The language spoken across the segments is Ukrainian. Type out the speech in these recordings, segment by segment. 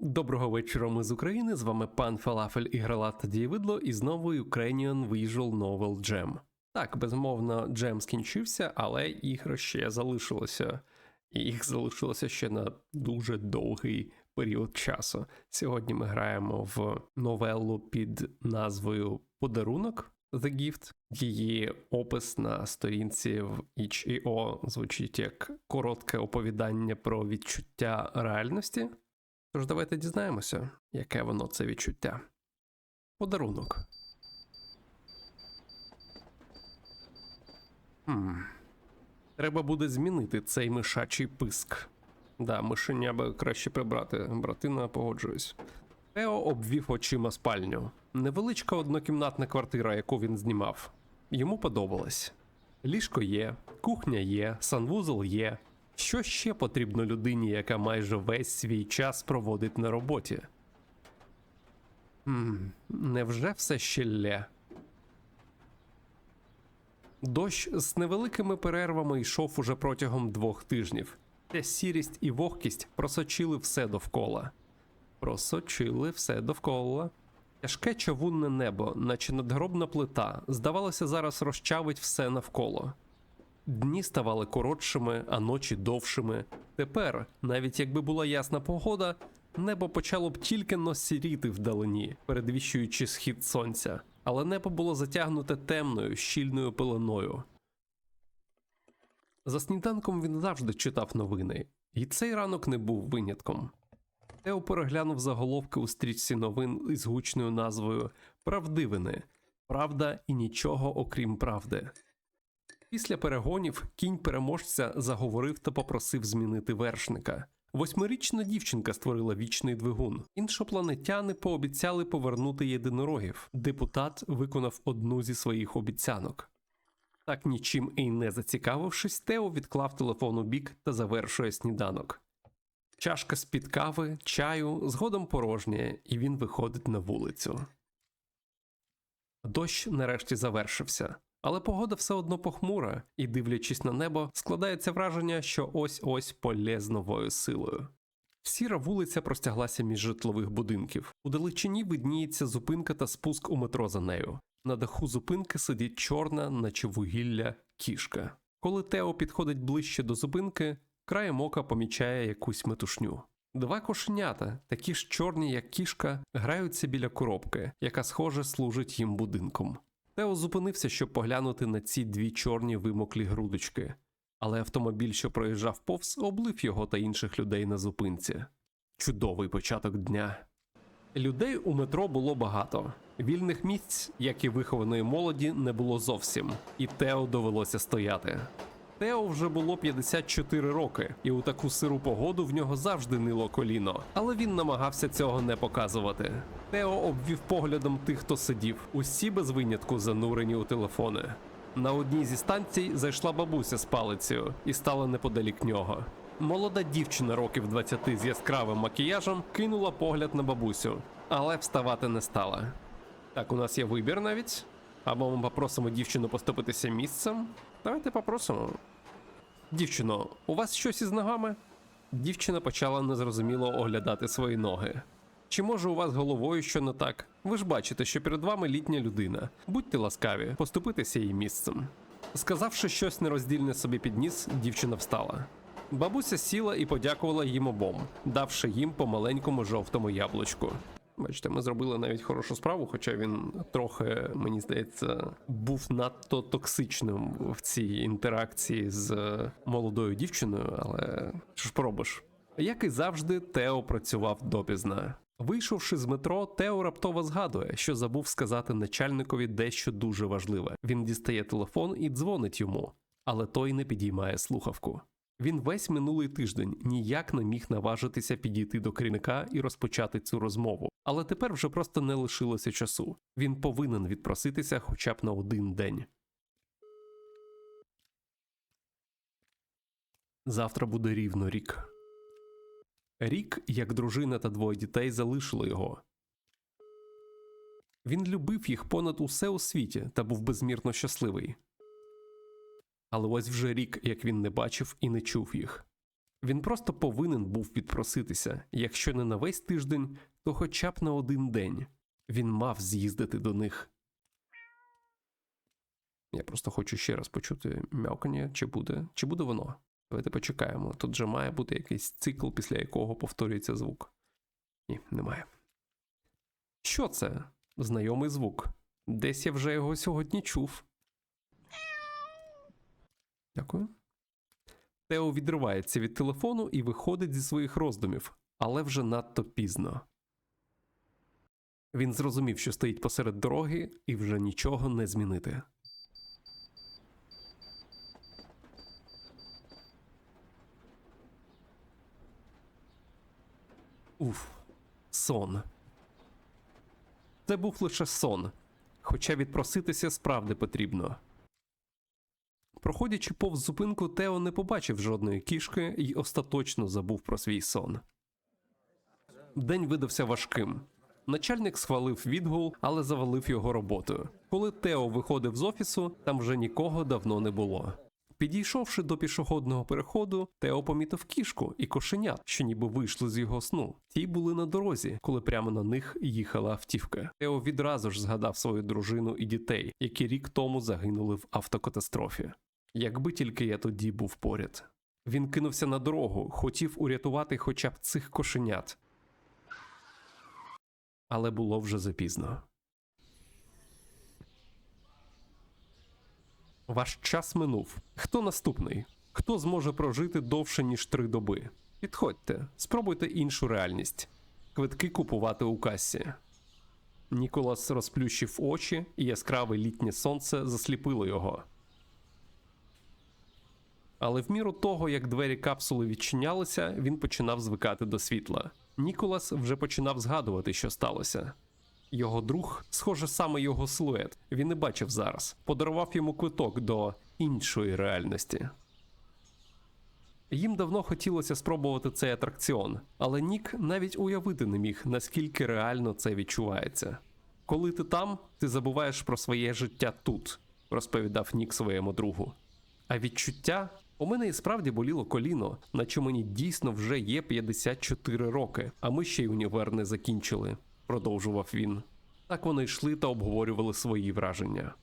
Доброго вечора, ми з України. З вами пан Фалафель і Гралат Дієвидло, і знову Ukrainian Visual Novel Jam. Так, безумовно, джем скінчився, але ігри ще залишилося. Їх залишилося ще на дуже довгий період часу. Сьогодні ми граємо в новелу під назвою Подарунок The Gift. Її опис на сторінці в itch.io звучить як коротке оповідання про відчуття реальності. Тож давайте дізнаємося, яке воно це відчуття. Подарунок. Хм. Треба буде змінити цей мишачий писк. Да, мишеня би краще прибрати, братина, погоджуюсь. Тео обвів очима спальню. Невеличка однокімнатна квартира, яку він знімав. Йому подобалось. Ліжко є, кухня є, санвузол є. Що ще потрібно людині, яка майже весь свій час проводить на роботі? Хм, невже все ще? Дощ з невеликими перервами йшов уже протягом двох тижнів. Ця сірість і вогкість просочили все довкола. Просочили все довкола. Тяжке човунне небо, наче надгробна плита, здавалося, зараз розчавить все навколо. Дні ставали коротшими, а ночі довшими. Тепер, навіть якби була ясна погода, небо почало б тільки но сіріти вдалині, передвіщуючи схід сонця, але небо було затягнуте темною, щільною пеленою. За сніданком він завжди читав новини, і цей ранок не був винятком. Тео переглянув заголовки у стрічці новин із гучною назвою Правдивини. Правда і нічого окрім правди. Після перегонів кінь переможця заговорив та попросив змінити вершника. Восьмирічна дівчинка створила вічний двигун. Іншопланетяни пообіцяли повернути єдинорогів. Депутат виконав одну зі своїх обіцянок. Так нічим і не зацікавившись, Тео відклав телефон у бік та завершує сніданок. Чашка з-під кави, чаю, згодом порожнє, і він виходить на вулицю. Дощ нарешті завершився, але погода все одно похмура, і, дивлячись на небо, складається враження, що ось ось полє новою силою. Сіра вулиця простяглася між житлових будинків. У далечині видніється зупинка та спуск у метро за нею. На даху зупинки сидить чорна, наче вугілля, кішка. Коли Тео підходить ближче до зупинки, краєм ока помічає якусь метушню. Два кошенята, такі ж чорні, як кішка, граються біля коробки, яка, схоже, служить їм будинком. Тео зупинився, щоб поглянути на ці дві чорні вимоклі грудочки, але автомобіль, що проїжджав повз, облив його та інших людей на зупинці. Чудовий початок дня. Людей у метро було багато. Вільних місць, як і вихованої молоді, не було зовсім, і Тео довелося стояти. Тео вже було 54 роки, і у таку сиру погоду в нього завжди нило коліно, але він намагався цього не показувати. Тео обвів поглядом тих, хто сидів, усі без винятку занурені у телефони. На одній зі станцій зайшла бабуся з палицею і стала неподалік нього. Молода дівчина років 20 з яскравим макіяжем кинула погляд на бабусю, але вставати не стала. Так, у нас є вибір навіть. Або ми попросимо дівчину поступитися місцем. Давайте попросимо. Дівчино, у вас щось із ногами? Дівчина почала незрозуміло оглядати свої ноги. Чи може у вас головою що не так? Ви ж бачите, що перед вами літня людина. Будьте ласкаві, поступитися її місцем. Сказавши щось нероздільне собі під ніс, дівчина встала. Бабуся сіла і подякувала їм обом, давши їм по маленькому жовтому яблучку. Бачите, ми зробили навіть хорошу справу, хоча він трохи, мені здається, був надто токсичним в цій інтеракції з молодою дівчиною, але що ж поробиш? Як і завжди, Тео працював допізна. Вийшовши з метро, Тео раптово згадує, що забув сказати начальникові дещо дуже важливе. Він дістає телефон і дзвонить йому, але той не підіймає слухавку. Він весь минулий тиждень ніяк не міг наважитися підійти до керівника і розпочати цю розмову, але тепер вже просто не лишилося часу. Він повинен відпроситися хоча б на один день. Завтра буде рівно рік. Рік, як дружина та двоє дітей, залишили його. Він любив їх понад усе у світі та був безмірно щасливий. Але ось вже рік, як він не бачив і не чув їх. Він просто повинен був відпроситися, якщо не на весь тиждень, то хоча б на один день. Він мав з'їздити до них. Я просто хочу ще раз почути м'явкання, чи буде, чи буде воно. Давайте почекаємо. Тут же має бути якийсь цикл, після якого повторюється звук. Ні, немає. Що це? Знайомий звук. Десь я вже його сьогодні чув. Дякую. Тео відривається від телефону і виходить зі своїх роздумів, але вже надто пізно. Він зрозумів, що стоїть посеред дороги, і вже нічого не змінити. Уф, сон. Це був лише сон, хоча відпроситися справді потрібно. Проходячи повз зупинку, Тео не побачив жодної кішки і остаточно забув про свій сон. День видався важким. Начальник схвалив відгул, але завалив його роботою. Коли Тео виходив з офісу, там вже нікого давно не було. Підійшовши до пішохідного переходу, Тео помітив кішку і кошенят, що ніби вийшли з його сну. Ті були на дорозі, коли прямо на них їхала автівка. Тео відразу ж згадав свою дружину і дітей, які рік тому загинули в автокатастрофі. Якби тільки я тоді був поряд. Він кинувся на дорогу, хотів урятувати хоча б цих кошенят. Але було вже запізно. Ваш час минув. Хто наступний? Хто зможе прожити довше, ніж три доби? Підходьте, спробуйте іншу реальність. Квитки купувати у касі. Ніколас розплющив очі, і яскраве літнє сонце засліпило його. Але в міру того, як двері капсули відчинялися, він починав звикати до світла. Ніколас вже починав згадувати, що сталося. Його друг, схоже, саме його силует, він не бачив зараз, подарував йому квиток до іншої реальності. Їм давно хотілося спробувати цей атракціон, але Нік навіть уявити не міг, наскільки реально це відчувається. Коли ти там, ти забуваєш про своє життя тут, розповідав Нік своєму другу. А відчуття у мене і справді боліло коліно, наче мені дійсно вже є 54 роки, а ми ще й універ не закінчили, продовжував він. Так вони йшли та обговорювали свої враження.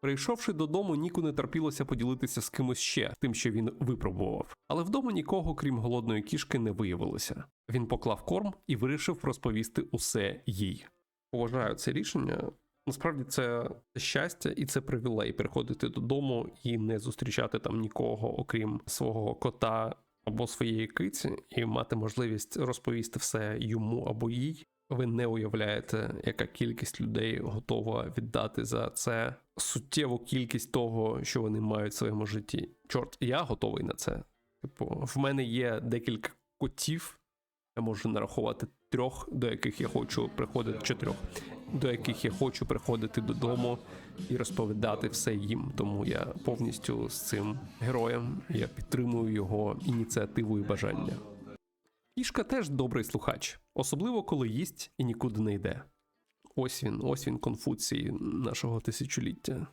Прийшовши додому, Ніку не терпілося поділитися з кимось ще тим, що він випробував. Але вдома нікого, крім голодної кішки, не виявилося. Він поклав корм і вирішив розповісти усе їй. Поважаю це рішення. Насправді це щастя і це привілей приходити додому і не зустрічати там нікого, окрім свого кота або своєї киці, і мати можливість розповісти все йому або їй. Ви не уявляєте, яка кількість людей готова віддати за це суттєву кількість того, що вони мають в своєму житті. Чорт, я готовий на це. Типу, в мене є декілька котів. Я можу нарахувати трьох, до яких я хочу приходити чотирьох, до яких я хочу приходити додому і розповідати все їм. Тому я повністю з цим героєм я підтримую його ініціативу і бажання. Кішка теж добрий слухач, особливо коли їсть і нікуди не йде. Ось він, ось він конфуцій нашого тисячоліття.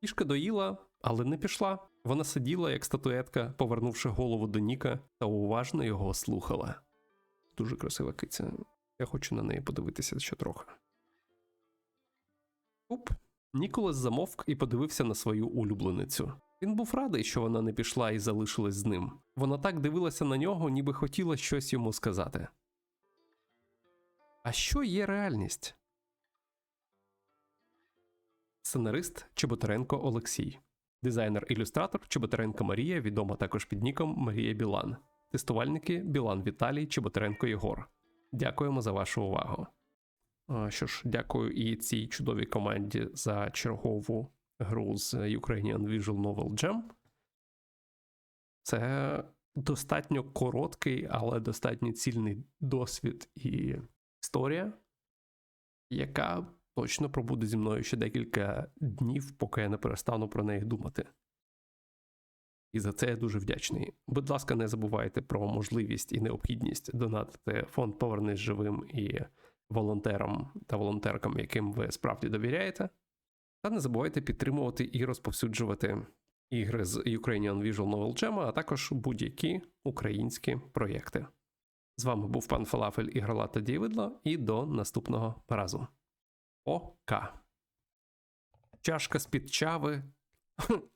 Кішка доїла, але не пішла. Вона сиділа, як статуетка, повернувши голову до Ніка та уважно його слухала. Дуже красива киця. Я хочу на неї подивитися ще трохи. Уп. Ніколас замовк і подивився на свою улюбленицю. Він був радий, що вона не пішла і залишилась з ним. Вона так дивилася на нього, ніби хотіла щось йому сказати. А що є реальність? Сценарист Чеботаренко Олексій, дизайнер-ілюстратор Чеботаренко Марія, відома також під ніком Марія Білан, тестувальники Білан Віталій Чеботаренко Єгор. Дякуємо за вашу увагу. Що ж, дякую і цій чудовій команді за чергову гру з Ukrainian Visual Novel Jam. Це достатньо короткий, але достатньо цільний досвід і історія, яка точно пробуде зі мною ще декілька днів, поки я не перестану про неї думати. І за це я дуже вдячний. Будь ласка, не забувайте про можливість і необхідність донатити фонд Повернись живим і волонтерам та волонтеркам, яким ви справді довіряєте. Та не забувайте підтримувати і розповсюджувати ігри з Ukrainian Visual Novel Jam, а також будь-які українські проєкти. З вами був пан Фалафель і Гралата Дівидло, і до наступного разу. Ока. Чашка з під чави.